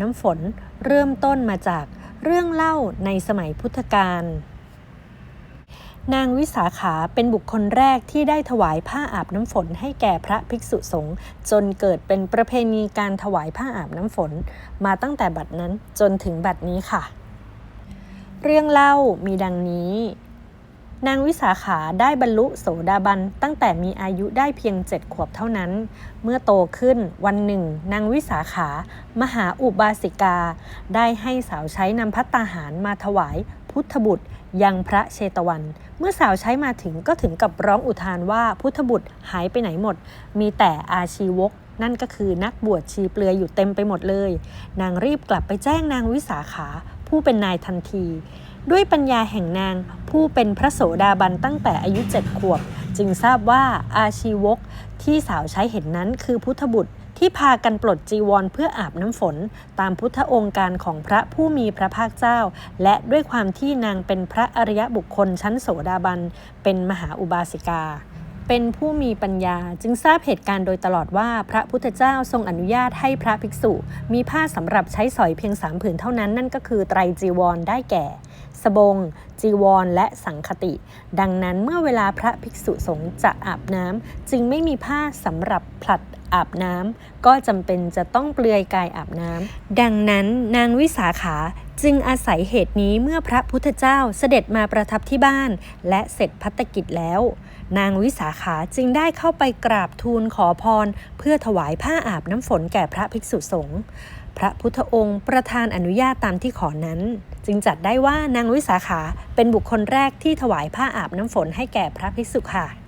น้ำฝนเริ่มต้นมาจากเรื่องเล่าในสมัยพุทธกาลนางวิสาขาเป็นบุคคลแรกที่ได้ถวายผ้าอาบน้ำฝนให้แก่พระภิกษุสงฆ์จนเกิดเป็นประเพณีการถวายผ้าอาบน้ำฝน มาตั้งแต่บัดนั้นจนถึงบัดนี้ค่ะ เรื่องเล่ามีดังนี้ นางวิสาขาได้บรรลุโสดาบันตั้งแต่มีอายุได้เพียงเจ็ดขวบเท่านั้น เมื่อโตขึ้นวันหนึ่ง นางวิสาขามหาอุบาสิกา ได้ให้สาวใช้นำพัตตาหารมาถวายพุทธบุตรยังพระเชตวัน เมื่อสาวใช้มาถึงก็ถึงกับร้องอุทานว่าพุทธบุตรหายไปไหนหมด มีแต่อาชีวกนั่นก็คือนักบวชชีเปลือยอยู่เต็มไปหมดเลย นางรีบกลับไปแจ้งนางวิสาขาผู้เป็นนายทันที ด้วยปัญญาแห่งนาง ผู้เป็นพระโสดาบันตั้งแต่อายุเจ็ดขวบ จึงทราบว่าอาชีวกที่สาวใช้เห็นนั้นคือพุทธบุตรที่พากันปลดจีวรเพื่ออาบน้ำฝน ตามพุทธองค์การของพระผู้มีพระภาคเจ้า และด้วยความที่นางเป็นพระอริยบุคคลชั้นโสดาบัน เป็นมหาอุบาสิกา เป็นผู้มีปัญญาจึงทราบเหตุการณ์โดยตลอดว่าพระพุทธเจ้าทรงอนุญาตให้พระภิกษุ มีผ้าสำหรับใช้สอยเพียงสามผืนเท่านั้นนั่นก็คือไตรจีวรได้แก่ สบง จีวร และสังคติ ดังนั้นเมื่อเวลาพระภิกษุสงฆ์จะอาบน้ำจึงไม่มีผ้าสำหรับผลัด อาบน้ำก็จำเป็นจะต้องเปลือยกายอาบน้ำดังนั้นนางวิสาขาจึงอาศัยเหตุนี้เมื่อพระพุทธเจ้าเสด็จมาประทับที่บ้าน และเสร็จพัตกิจแล้ว นางวิสาขาจึงได้เข้าไปกราบทูลขอพร เพื่อถวายผ้าอาบน้ำฝนแก่พระภิกษุสงฆ์พระพุทธองค์ประทานอนุญาตตามที่ขอนั้น จึงจัดได้ว่านางวิสาขาเป็นบุคคลแรกที่ถวายผ้าอาบน้ำฝนให้แก่พระภิกษุค่ะ